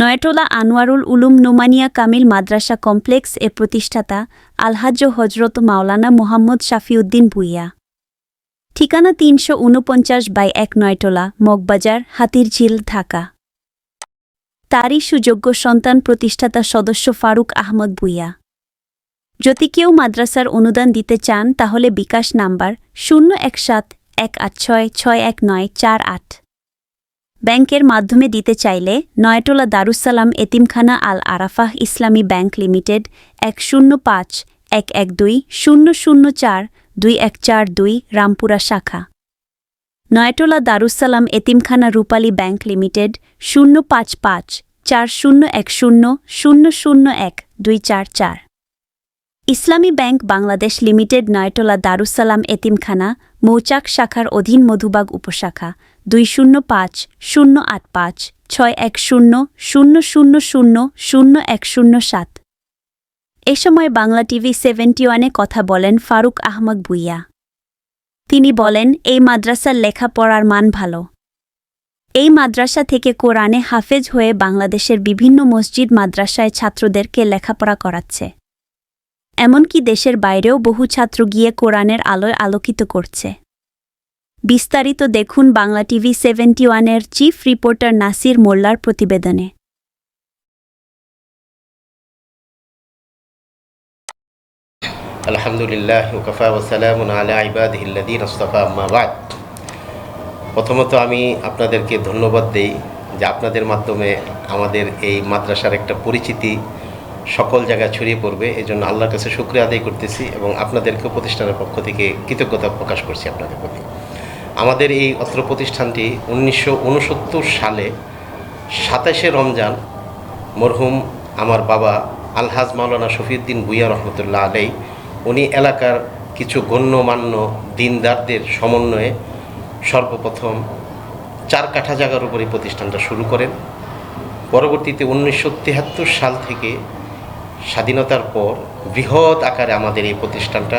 নয়টোলা আনোয়ারুল উলুম নোমানিয়া কামিল মাদ্রাসা complex এর প্রতিষ্ঠাতা আলহাজ্য হজরত মাওলানা মোহাম্মদ শাফিউদ্দিন ভুইয়া। ঠিকানা তিনশো উনপঞ্চাশ বাই এক নয়টোলা, মগবাজার, হাতিরঝিল, ঢাকা। তারই সুযোগ্য সন্তান প্রতিষ্ঠাতা সদস্য ফারুক আহমদ ভুইয়া। যদি কেউ মাদ্রাসার অনুদান দিতে চান, তাহলে বিকাশ নাম্বার শূন্য এক সাত এক আট ছয় ছয় এক নয় চার আট। ব্যাংকের মাধ্যমে দিতে চাইলে নয়টোলা দারুসালাম এতিমখানা আল আরাফাহ ইসলামী ব্যাংক লিমিটেড এক শূন্য পাঁচ, এক এক দুই, শূন্য শূন্য চার, দুই এক চার দুই রামপুরা শাখা। নয়টোলা দারুসালাম এতিমখানা রূপালী ব্যাংক লিমিটেড শূন্য পাঁচ পাঁচ, চার শূন্য এক শূন্য শূন্য শূন্য এক, দুই চার চার। ইসলামী ব্যাংক বাংলাদেশ লিমিটেড নয়টোলা দারুসালাম এতিমখানা মৌচাক শাখার অধীন মধুবাগ উপশাখা। দুই শূন্য পাঁচ শূন্য আট পাঁচ ছয় এক শূন্য শূন্য শূন্য শূন্য শূন্য এক শূন্য সাত। এ সময় বাংলা টিভি সেভেন্টি ওয়ানে কথা বলেন ফারুক আহমদ ভুইয়া। তিনি বলেন, এই মাদ্রাসার লেখাপড়ার মান ভালো। এই মাদ্রাসা থেকে কোরআনে হাফেজ হয়ে বাংলাদেশের বিভিন্ন মসজিদ মাদ্রাসায় ছাত্রদেরকে লেখাপড়া করাচ্ছে। এমনকি দেশের বাইরেও বহু ছাত্র গিয়ে কোরআনের আলোয় আলোকিত করছে। বিস্তারিত দেখুন বাংলা টিভি সেভেন্টি ওয়ানের চিফ রিপোর্টার নাসির মোল্লার প্রতিবেদনে। আলহামদুলিল্লাহ ওকফা ওসালাম আলা ইবাদিল্লাদিন আম্মাবাদ প্রথমত আমি আপনাদেরকে ধন্যবাদ দেই যে আপনাদের মাধ্যমে আমাদের এই মাদ্রাসার একটা পরিচিতি সকল জায়গায় ছড়িয়ে পড়বে। এই জন্য আল্লাহর কাছে শুক্রিয়া আদায় করতেছি এবং আপনাদেরকে প্রতিষ্ঠানের পক্ষ থেকে কৃতজ্ঞতা প্রকাশ করছি আপনাদের প্রতি। আমাদের এই অস্ত্র প্রতিষ্ঠানটি উনিশশো ঊনসত্তর সালে সাতাশে রমজান মরহুম আমার বাবা আলহাজ মাওলানা শফিউদ্দিন ভুইয়া রহমতুল্লাহ আলাই, উনি এলাকার কিছু গণ্যমান্য দিনদারদের সমন্বয়ে সর্বপ্রথম চার কাঠা জায়গার উপরে প্রতিষ্ঠানটা শুরু করেন। পরবর্তীতে উনিশশো সাল থেকে স্বাধীনতার পর বৃহৎ আকারে আমাদের এই প্রতিষ্ঠানটা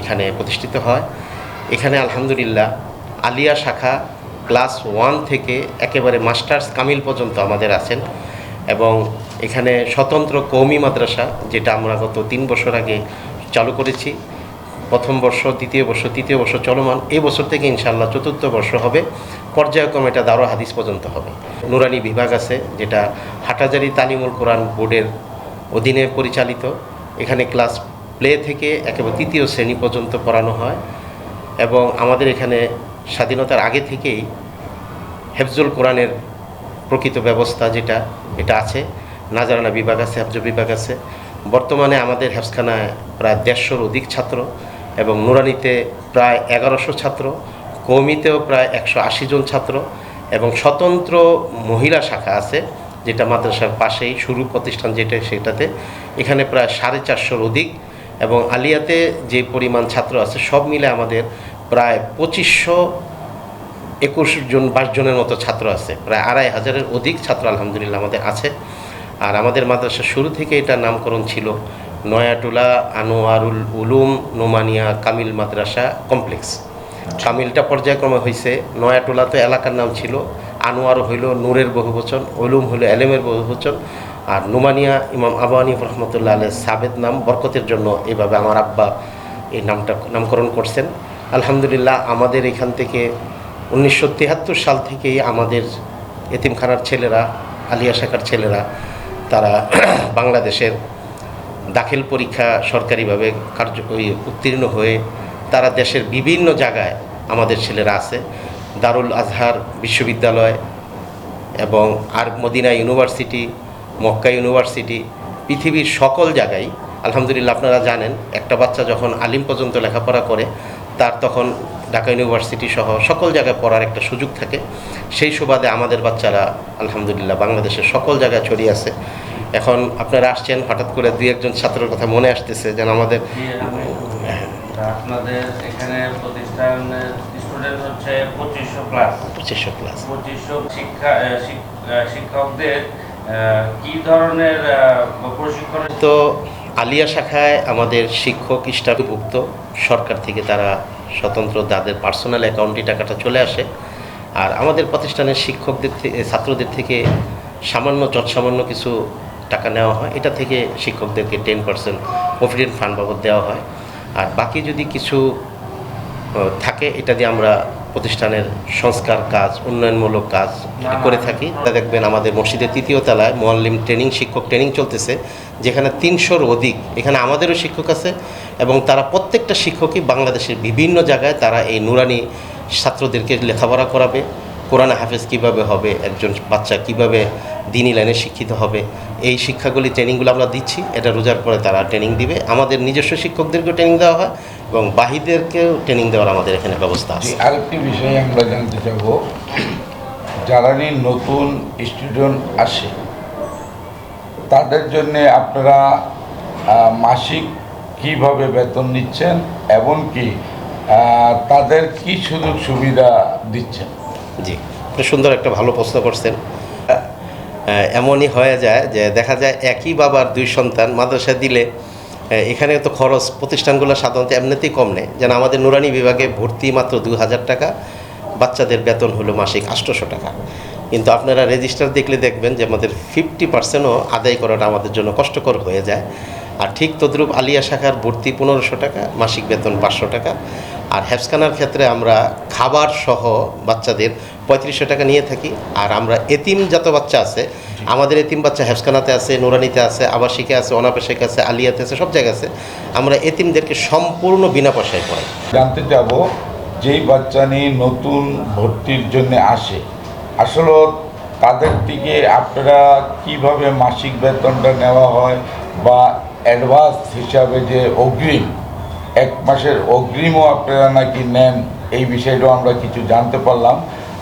এখানে প্রতিষ্ঠিত হয়। এখানে আলহামদুলিল্লাহ আলিয়া শাখা ক্লাস ওয়ান থেকে একেবারে মাস্টার্স কামিল পর্যন্ত আমাদের আছেন এবং এখানে স্বতন্ত্র কৌমি মাদ্রাসা, যেটা আমরা গত তিন বছর আগে চালু করেছি। প্রথম বর্ষ, দ্বিতীয় বর্ষ, তৃতীয় বর্ষ চলমান। এই বছর থেকে ইনশাল্লাহ চতুর্থ বর্ষ হবে। পর্যায়ক্রমে এটা দারো হাদিস পর্যন্ত হবে। নুরানি বিভাগ আছে, যেটা হাটাজারি তালিমুল কোরআন বোর্ডের অধীনে পরিচালিত। এখানে ক্লাস প্লে থেকে একেবারে তৃতীয় শ্রেণি পর্যন্ত পড়ানো হয়। এবং আমাদের এখানে স্বাধীনতার আগে থেকেই হেফজুল কোরআনের প্রকৃত ব্যবস্থা যেটা, এটা আছে। নাজারানা বিভাগ আছে হেফজ বিভাগ আছে। বর্তমানে আমাদের হেফসখানায় প্রায় দেড়শোর অধিক ছাত্র এবং নুরানিতে প্রায় এগারোশো ছাত্র, কৌমিতেও প্রায় একশো আশি জন ছাত্র এবং স্বতন্ত্র মহিলা শাখা আছে, যেটা মাদ্রাসার পাশেই শুরু প্রতিষ্ঠান যেটা, সেটাতে। এখানে প্রায় সাড়ে চারশোর অধিক এবং আলিয়াতে যে পরিমাণ ছাত্র আছে, সব মিলে আমাদের প্রায় পঁচিশশো একুশ জন বাইশ জনের মতো ছাত্র আছে। প্রায় আড়াই হাজারের অধিক ছাত্র আলহামদুলিল্লাহ আমাদের আছে। আর আমাদের মাদ্রাসা শুরু থেকে এটা নামকরণ ছিল নয়াটুলা আনোয়ারুল উলুম নোমানিয়া কামিল মাদ্রাসা কমপ্লেক্স। কামিলটা পর্যায়ক্রমে হয়েছে নয়াটুলা তো এলাকার নাম ছিল আনোয়ার হইল নূরের বহুবচন উলুম হইল এলেমের বহুবচন আর নোমানিয়া ইমাম আবানি রহমতুল্লাহ আলের সাবেদ নাম বরকতের জন্য এইভাবে আমার আব্বা এই নামটা নামকরণ করছেন। আলহামদুলিল্লাহ, আমাদের এখান থেকে উনিশশো সাল থেকেই আমাদের এতিমখানার ছেলেরা, আলিয়া শাখার ছেলেরা, তারা বাংলাদেশের দাখিল পরীক্ষা সরকারিভাবে কার্য উত্তীর্ণ হয়ে তারা দেশের বিভিন্ন জায়গায় আমাদের ছেলেরা আছে। দারুল আজহার বিশ্ববিদ্যালয় এবং আর মদিনা ইউনিভার্সিটি, মক্কা ইউনিভার্সিটি, পৃথিবীর সকল জায়গায়, আলহামদুলিল্লাহ আপনারা জানেন, একটা বাচ্চা যখন আলিম পর্যন্ত লেখাপড়া করে তার তখন ঢাকা ইউনিভার্সিটি সহ সকল জায়গায় পড়ার একটা সুযোগ থাকে। সেই সুবাদে আমাদের বাচ্চারা আলহামদুলিল্লাহ বাংলাদেশের সকল জায়গায় ছড়িয়ে আছে। এখন আপনারা আসছেন হঠাৎ করে দুই একজন ছাত্রের কথা মনে আসতেছে যেন আমাদের আপনাদের এখানে প্রতিষ্ঠানের স্টুডেন্ট হচ্ছে পঁচিশশো ক্লাস পঁচিশশো ক্লাস পঁচিশশো শিক্ষা শিক- শিক্ষকদের কি ধরনের প্রশিক্ষণ তো আলিয়া শাখায় আমাদের শিক্ষক স্টাফভুক্ত সরকার থেকে তারা স্বতন্ত্র তাদের পার্সোনাল অ্যাকাউন্টে টাকাটা চলে আসে। আর আমাদের প্রতিষ্ঠানের শিক্ষকদের থেকে ছাত্রদের থেকে সামান্য সামান্য কিছু টাকা নেওয়া হয়। এটা থেকে শিক্ষকদেরকে টেন পার্সেন্ট প্রভিডেন্ট ফান্ড বাবদ দেওয়া হয়। আর বাকি যদি কিছু থাকে, এটা দিয়ে আমরা প্রতিষ্ঠানের সংস্কার কাজ উন্নয়নমূলক কাজ করে থাকি। তা দেখবেন আমাদের মসজিদের তৃতীয় তলায় মোয়াল্লিম ট্রেনিং শিক্ষক ট্রেনিং চলতেছে যেখানে তিনশোর অধিক এখানে আমাদেরও শিক্ষক আছে এবং তারা প্রত্যেকটা শিক্ষকই বাংলাদেশের বিভিন্ন জায়গায় তারা এই নুরানি ছাত্রদেরকে লেখাপড়া করাবে। কোরআনে হাফেজ কীভাবে হবে, একজন বাচ্চা কীভাবে দিনী লাইনে শিক্ষিত হবে, এই শিক্ষাগুলি ট্রেনিংগুলো আমরা দিচ্ছি, এটা রোজার পরে তারা ট্রেনিং দিবে। আমাদের নিজস্ব শিক্ষকদেরকেও ট্রেনিং দেওয়া হয় এবং বাহিদেরকেও ট্রেনিং দেওয়ার আমাদের এখানে ব্যবস্থা আছে। আরেকটি বিষয়ে আমরা জানতে চাব নিয়ে নতুন স্টুডেন্ট আসে, তাদের জন্য আপনারা মাসিক কীভাবে বেতন নিচ্ছেন এবং কি তাদের কি সুযোগ সুবিধা দিচ্ছেন? জি সুন্দর একটা ভালো প্রশ্ন করছেন। এমনই হয়ে যায় যে দেখা যায় একই বাবার দুই সন্তান মাদ্রাসা দিলে এখানে তো খরচ প্রতিষ্ঠানগুলো সাধারণত এমনিতেই কম নেয় যেন আমাদের নুরানি বিভাগে ভর্তি মাত্র দু হাজার টাকা, বাচ্চাদের বেতন হলো মাসিক আটশোশো টাকা। কিন্তু আপনারা রেজিস্টার দেখলে দেখবেন যে আমাদের ফিফটি পার্সেন্টও আদায় করাটা আমাদের জন্য কষ্টকর হয়ে যায়। আর ঠিক তদ্রূপ আলিয়া শাখার ভর্তি পনেরোশো টাকা, মাসিক বেতন পাঁচশো টাকা। আর হেফসখানার ক্ষেত্রে আমরা খাবার সহ বাচ্চাদের পঁয়ত্রিশশো টাকা নিয়ে থাকি আর আমরা এতিম যত বাচ্চা আছে। আমাদের এতিম বাচ্চা হেফসখানাতে আছে নুরানিতে আছে আবাসিকে আছে অনাবাসিক আছে আলিয়াতে আছে সব জায়গায় আছে। আমরা এতিমদেরকে সম্পূর্ণ বিনা পয়সায় পড়াই। জানতে যাব যেই বাচ্চা নিয়ে নতুন ভর্তির জন্য আসে আসলে তাদের থেকে আপনারা কীভাবে মাসিক বেতনটা নেওয়া হয় বা অ্যাডভান্স হিসাবে যে অগ্রিম এক মাসের অগ্রিমও আপনারা নাকি নেন এই বিষয়টাও আমরা কিছু জানতে পারলাম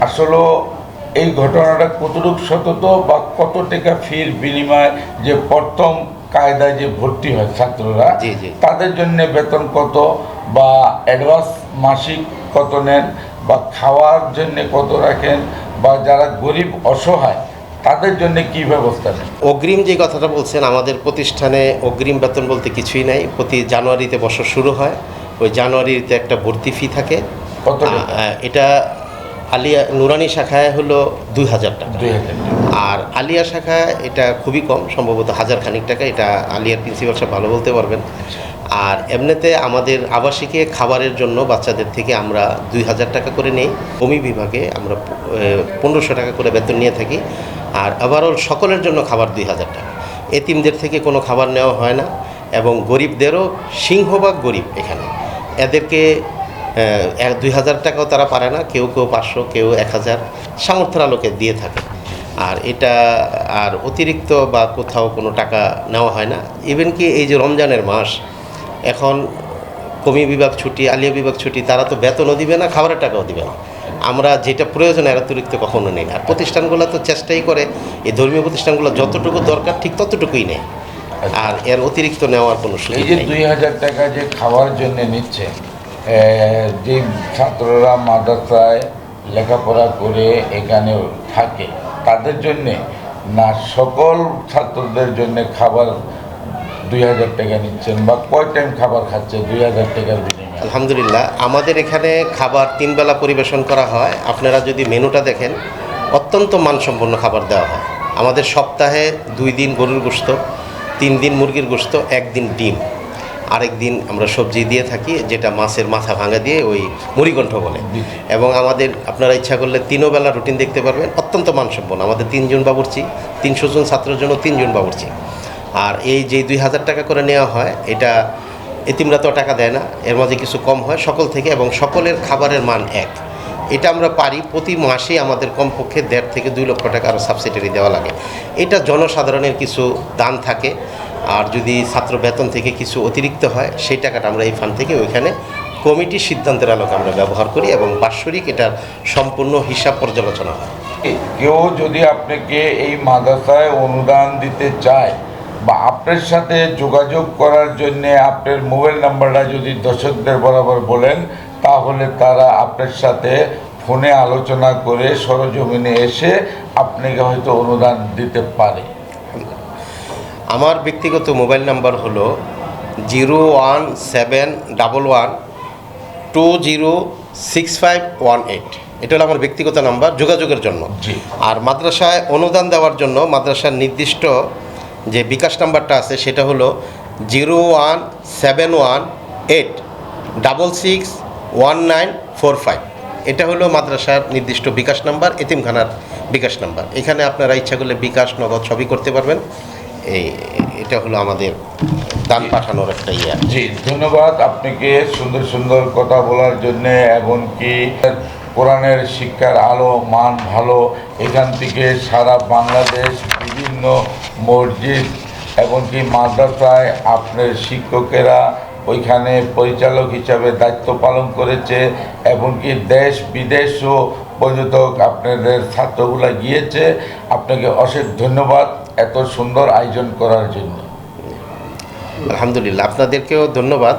আসলে এই ঘটনাটা কতটুকু সতত বা কত টাকা ফির বিনিময়ে যে প্রথম কায়দায় যে ভর্তি হয় ছাত্ররা। তাদের জন্য বেতন কত বা অ্যাডভান্স মাসিক কত নেন বা খাওয়ার জন্য কত রাখেন বা যারা গরিব অসহায় তাদের জন্য কি ব্যবস্থা নেন? অগ্রিম যে কথাটা বলছেন আমাদের প্রতিষ্ঠানে অগ্রিম বেতন বলতে কিছুই নাই। প্রতি জানুয়ারিতে বছর শুরু হয়। ওই জানুয়ারিতে একটা ভর্তি ফি থাকে। এটা আলিয়া নুরানি শাখায় হলো দুই হাজার টাকা। আর আলিয়া শাখায় এটা খুবই কম সম্ভবত হাজার খানিক টাকা। এটা আলিয়ার প্রিন্সিপাল সাহেব ভালো বলতে পারবেন। আর এমনিতে আমাদের আবাসিকে খাবারের জন্য বাচ্চাদের থেকে আমরা দুই হাজার টাকা করে নেই। ভূমি বিভাগে আমরা পনেরোশো টাকা করে বেতন নিয়ে থাকি। আর ওভারঅল সকলের জন্য খাবার দুই হাজার টাকা। এতিমদের থেকে কোনো খাবার নেওয়া হয় না এবং গরিবদেরও সিংহভাগ গরিব এখানে। এদেরকে এক দুই হাজার টাকাও তারা পারে না, কেউ কেউ পাঁচশো, কেউ এক হাজার সামর্থ্যের আলোকে দিয়ে থাকে। আর এটা, আর অতিরিক্ত বা কোথাও কোনো টাকা নেওয়া হয় না। ইভেন কি এই যে রমজানের মাস, এখন কমি বিভাগ ছুটি, আলিয়া বিভাগ ছুটি, তারা তো বেতনও দিবে না, খাবারের টাকাও দিবে না। আমরা যেটা প্রয়োজন এর অতিরিক্ত কখনো নেই আর প্রতিষ্ঠানগুলো তো চেষ্টাই করে এই ধর্মীয় প্রতিষ্ঠানগুলো যতটুকু দরকার ঠিক ততটুকুই নেয়। আর এর অতিরিক্ত নেওয়ার কোনো এই সুযোগ যে নেই। দুই হাজার টাকা যে খাওয়ার জন্য নিচ্ছে যে ছাত্ররা মাদ্রাসায় লেখাপড়া করে এখানে থাকে তাদের জন্যে না সকল ছাত্রদের জন্য খাবার দুই হাজার টাকা নিচ্ছেন বা কয় টাইম খাবার খাচ্ছে দুই হাজার টাকার আলহামদুলিল্লাহ। আমাদের এখানে খাবার তিন বেলা পরিবেশন করা হয়। আপনারা যদি মেনুটা দেখেন অত্যন্ত মানসম্পন্ন খাবার দেওয়া হয়। আমাদের সপ্তাহে দুই দিন গরুর গোস্ত তিন দিন মুরগির গোস্ত একদিন ডিম। আরেক দিন আমরা সবজি দিয়ে থাকি যেটা মাছের মাথা ভাঙা দিয়ে ওই মুড়িকণ্ঠ বলে। এবং আমাদের আপনারা ইচ্ছা করলে তিনও বেলা রুটিন দেখতে পারবেন অত্যন্ত মানসম্পন্ন। আমাদের তিনজন বাবুর্চি তিনশো জন ছাত্রের জন্য তিনজন বাবুর্চি। আর এই যে দুই হাজার টাকা করে নেওয়া হয় এটা এতিমরা তো টাকা দেয় না, এর মাঝে কিছু কম হয় সকল থেকে এবং সকলের খাবারের মান এক। এটা আমরা পারি প্রতি মাসে আমাদের কমপক্ষে দেড় থেকে দুই লক্ষ টাকা আরও সাবসিডারি দেওয়া লাগে। এটা জনসাধারণের কিছু দান থাকে, আর যদি ছাত্র বেতন থেকে কিছু অতিরিক্ত হয়, সেই টাকাটা আমরা এই ফান্ড থেকে ওইখানে কমিটির সিদ্ধান্তের আলোকে আমরা ব্যবহার করি এবং বাৎসরিক এটার সম্পূর্ণ হিসাব পর্যালোচনা হয়। কেউ যদি আপনাকে এই মাদ্রাসায় অনুদান দিতে চায় বা আপনার সাথে যোগাযোগ করার জন্য আপনার মোবাইল নাম্বারটা যদি দর্শকদের বরাবর বলেন তাহলে তারা আপনার সাথে ফোনে আলোচনা করে সরজমিনে এসে আপনাকে হয়তো অনুদান দিতে পারে। আমার ব্যক্তিগত মোবাইল নাম্বার হলো zero one seven double one two zero six five one eight. এটা হলো আমার ব্যক্তিগত নাম্বার যোগাযোগের জন্য। জি। আর মাদ্রাসায় অনুদান দেওয়ার জন্য মাদ্রাসার নির্দিষ্ট যে বিকাশ নাম্বারটা আছে সেটা হলো zero one seven one eight double six one nine four five. এটা হলো মাদ্রাসার নির্দিষ্ট বিকাশ নাম্বার এতিমখানার বিকাশ নাম্বার। এখানে আপনারা ইচ্ছা করলে বিকাশ নগদ সবই করতে পারবেন। এই এটা হলো আমাদের দান পাঠানোর একটা ইয়ে। জি ধন্যবাদ আপনাকে সুন্দর সুন্দর কথা বলার জন্যে। এমনকি কোরআনের শিক্ষার আলো, মান ভালো, এখান থেকে সারা বাংলাদেশ বিভিন্ন মসজিদ এমনকি মাদ্রাসায় আপনার শিক্ষকেরা ওইখানে পরিচালক হিসাবে দায়িত্ব পালন করেছে, এমনকি দেশ বিদেশও পর্যটক আপনাদের ছাত্রগুলা গিয়েছে। আপনাকে অশেষ ধন্যবাদ এত সুন্দর আয়োজন করার জন্য। আলহামদুলিল্লাহ, আপনাদেরকেও ধন্যবাদ।